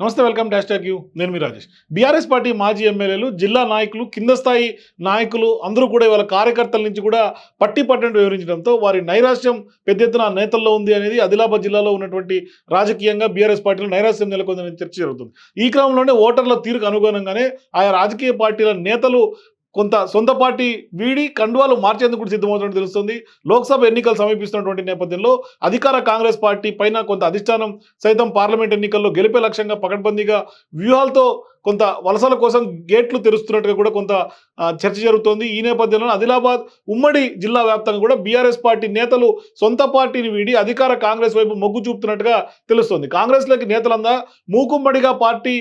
నమస్తే welcome dash tag you. నేను మీ Rajesh. BRS party మాజీ ఎమ్మెల్యేలు జిల్లా నాయకులు కింద స్థాయి నాయకులు అందరూ కూడా వాళ్ళ కార్యకర్తల నుంచి కూడా పట్టి పట్టినట్టు వివరించడంతో వారి నైరాశ్యం పెద్ద ఎత్తున నేతల్లో ఉంది అనేది ఆదిలాబాద్ జిల్లాలో ఉన్నటువంటి రాజకీయంగా బీఆర్ఎస్ పార్టీలో నైరాశ్యం నెలకొందని చర్చ జరుగుతుంది. ఈ క్రమంలోనే ఓటర్ల తీరుకు అనుగుణంగానే ఆయా రాజకీయ పార్టీల నేతలు కొంత సొంత పార్టీ వీడి కండువాలు మార్చేందుకు కూడా సిద్ధమవుతున్నట్టు తెలుస్తుంది. లోక్సభ ఎన్నికలు సమీపిస్తున్నటువంటి నేపథ్యంలో అధికార కాంగ్రెస్ పార్టీ పైన కొంత అధిష్టానం సైతం పార్లమెంట్ ఎన్నికల్లో గెలిపే లక్ష్యంగా పకడ్బందీగా వ్యూహాలతో కొంత వలసల కోసం గేట్లు తెరుస్తున్నట్టుగా కూడా కొంత చర్చ జరుగుతోంది. ఈ నేపథ్యంలో ఆదిలాబాద్ ఉమ్మడి జిల్లా వ్యాప్తంగా కూడా బీఆర్ఎస్ పార్టీ నేతలు సొంత పార్టీని వీడి అధికార కాంగ్రెస్ వైపు మొగ్గు చూపుతున్నట్టుగా తెలుస్తోంది. కాంగ్రెస్లోకి నేతలందా మూకుమ్మడిగా పార్టీ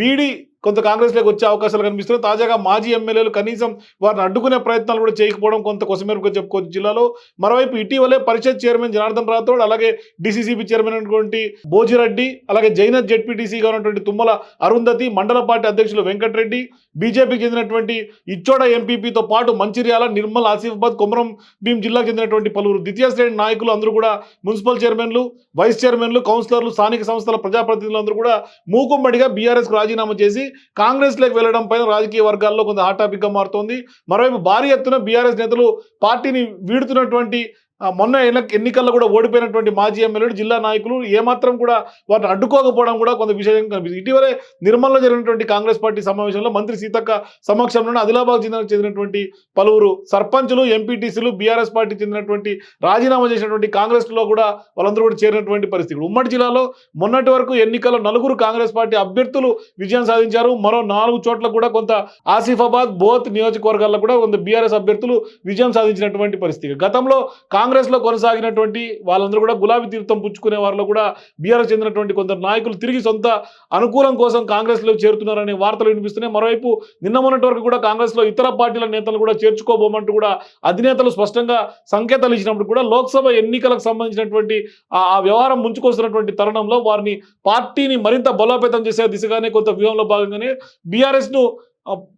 వీడి కొంత కాంగ్రెస్లోకి వచ్చే అవకాశాలు కనిపిస్తున్నాయి. తాజాగా మాజీ ఎమ్మెల్యేలు కనీసం వారిని అడ్డుకునే ప్రయత్నాలు కూడా చేయకపోవడం కొంత కొసమెరుపుగా చెప్పుకోవచ్చు జిల్లాలో. మరోవైపు ఇటీవలే పరిషత్ చైర్మన్ జనార్దన్ రాథోడ్ అలాగే డిసిసిబి చైర్మన్ అయినటువంటి భోజిరెడ్డి అలాగే జైనత్ జెడ్పీటీసీగా ఉన్నటువంటి తుమ్మల అరుంధతి మండల పార్టీ అధ్యక్షులు వెంకటరెడ్డి బీజేపీకి చెందినటువంటి ఇచ్చోడ ఎంపీపీతో పాటు మంచిర్యాల నిర్మల్ ఆసిఫాబాద్ కొమరం భీం జిల్లాకు చెందినటువంటి పలువురు ద్వితీయ శ్రేణి నాయకులు అందరూ కూడా మున్సిపల్ చైర్మన్లు వైస్ చైర్మన్లు కౌన్సిలర్లు స్థానిక సంస్థల ప్రజాప్రతినిధులు అందరూ కూడా మూకుమ్మడిగా బీఆర్ఎస్కు రాజీనామా చేసి కాంగ్రెస్లోకి వెళ్ళడం పైన రాజకీయ వర్గాల్లో కొంత హాట్ టాపిక్గా మారుతోంది. మరోవైపు భారీ ఎత్తున బీఆర్ఎస్ నేతలు పార్టీని వీడుతున్నటువంటి మొన్న ఎన్నికల్లో కూడా ఓడిపోయినటువంటి మాజీ ఎమ్మెల్యేలు జిల్లా నాయకులు ఏమాత్రం కూడా వాటిని అడ్డుకోకపోవడం కూడా కొంత విషయం కనిపిస్తుంది. ఇటీవలే నిర్మల్లో జరిగినటువంటి కాంగ్రెస్ పార్టీ సమావేశంలో మంత్రి సీతక్క సమక్షంలోనే ఆదిలాబాద్ జిల్లాకు చెందినటువంటి పలువురు సర్పంచులు ఎంపీటీసీలు బీఆర్ఎస్ పార్టీ చెందినటువంటి రాజీనామా చేసినటువంటి కాంగ్రెస్లో కూడా వాళ్ళందరూ కూడా చేరినటువంటి పరిస్థితి ఉమ్మడి జిల్లాలో మొన్నటి వరకు ఎన్నికల్లో నలుగురు కాంగ్రెస్ పార్టీ అభ్యర్థులు విజయం సాధించారు. మరో నాలుగు చోట్ల కూడా కొంత ఆసిఫాబాద్ బోత్ నియోజకవర్గాల్లో కూడా కొంత బీఆర్ఎస్ అభ్యర్థులు విజయం సాధించినటువంటి పరిస్థితి. గతంలో కాంగ్రెస్ కాంగ్రెస్లో కొనసాగినటువంటి వాళ్ళందరూ కూడా గులాబీ తీర్థం పుచ్చుకునే వారిలో కూడా బీఆర్ఎస్ చెందినటువంటి కొందరు నాయకులు తిరిగి సొంత అనుకూలం కోసం కాంగ్రెస్లో చేరుతున్నారనే వార్తలు వినిపిస్తున్నాయి. మరోవైపు నిన్న మొన్నటి వరకు కూడా కాంగ్రెస్లో ఇతర పార్టీల నేతలు కూడా చేర్చుకోబోమంటూ కూడా అధినేతలు స్పష్టంగా సంకేతాలు ఇచ్చినప్పుడు కూడా లోక్సభ ఎన్నికలకు సంబంధించినటువంటి ఆ వ్యవహారం ముంచుకొస్తున్నటువంటి తరుణంలో వారిని పార్టీని మరింత బలోపేతం చేసే దిశగానే కొంత వ్యూహంలో భాగంగానే బీఆర్ఎస్ను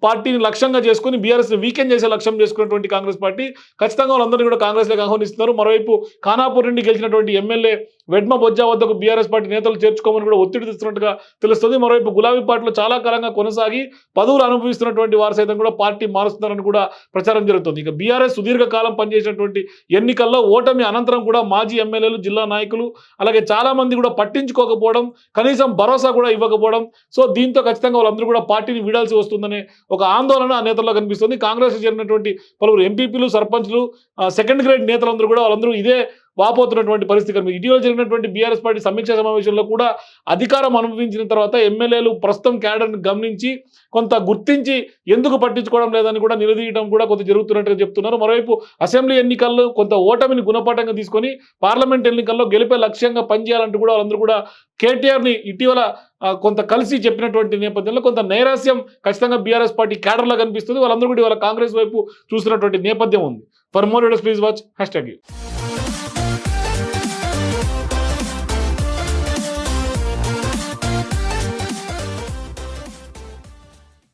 పార్టీని లక్ష్యంగా చేసుకుని బీఆర్ఎస్ని వీకెండ్ చేసే లక్ష్యం చేసుకున్నటువంటి కాంగ్రెస్ పార్టీ. ఖచ్చితంగా వాళ్ళందరినీ కూడా కాంగ్రెస్లోకి ఆహ్వానిస్తున్నారు. మరోవైపు ఖానాపూర్ నుండి గెలిచినటువంటి ఎమ్మెల్యే వెడ్మ బొజ్జా వద్దకు బీఆర్ఎస్ పార్టీ నేతలు చేర్చుకోమని కూడా ఒత్తిడి తెస్తున్నట్టుగా తెలుస్తుంది. మరోవైపు గులాబీ పార్టీలో చాలా కాలంగా కొనసాగి పదవులు అనుభవిస్తున్నటువంటి వారు సైతం కూడా పార్టీ మారుస్తున్నారని కూడా ప్రచారం జరుగుతుంది. ఇక బీఆర్ఎస్ సుదీర్ఘకాలం పనిచేసినటువంటి ఎన్నికల్లో ఓటమి అనంతరం కూడా మాజీ ఎమ్మెల్యేలు జిల్లా నాయకులు అలాగే చాలా మంది కూడా పట్టించుకోకపోవడం కనీసం భరోసా కూడా ఇవ్వకపోవడం సో దీంతో ఖచ్చితంగా వాళ్ళందరూ కూడా పార్టీని వీడాల్సి వస్తుందనే ఒక ఆందోళన ఆ నేతల్లో కనిపిస్తుంది. కాంగ్రెస్ చేరినటువంటి పలువురు ఎంపీపీలు సర్పంచ్లు సెకండ్ గ్రేడ్ నేతలందరూ కూడా వాళ్ళందరూ ఇదే వాపోతున్నటువంటి పరిస్థితి కనిపి ఇటీవల జరిగినటువంటి బీఆర్ఎస్ పార్టీ సమీక్షా సమావేశంలో కూడా అధికారం అనుభవించిన తర్వాత ఎమ్మెల్యేలు ప్రస్తుతం క్యాడర్ని గమనించి కొంత గుర్తించి ఎందుకు పట్టించుకోవడం లేదని కూడా నిలదీయడం కూడా కొంత జరుగుతున్నట్టుగా చెప్తున్నారు. మరోవైపు అసెంబ్లీ ఎన్నికల్లో కొంత ఓటమిని గుణపాఠంగా తీసుకొని పార్లమెంట్ ఎన్నికల్లో గెలిపే లక్ష్యంగా పనిచేయాలంటూ కూడా వాళ్ళందరూ కూడా కేటీఆర్ని ఇటీవల కొంత కలిసి చెప్పినటువంటి నేపథ్యంలో కొంత నైరాస్యం ఖచ్చితంగా బీఆర్ఎస్ పార్టీ క్యాడర్లో కనిపిస్తుంది. వాళ్ళందరూ కూడా ఇవాళ కాంగ్రెస్ వైపు చూస్తున్నటువంటి నేపథ్యం ఉంది. For more videos please watch hashtag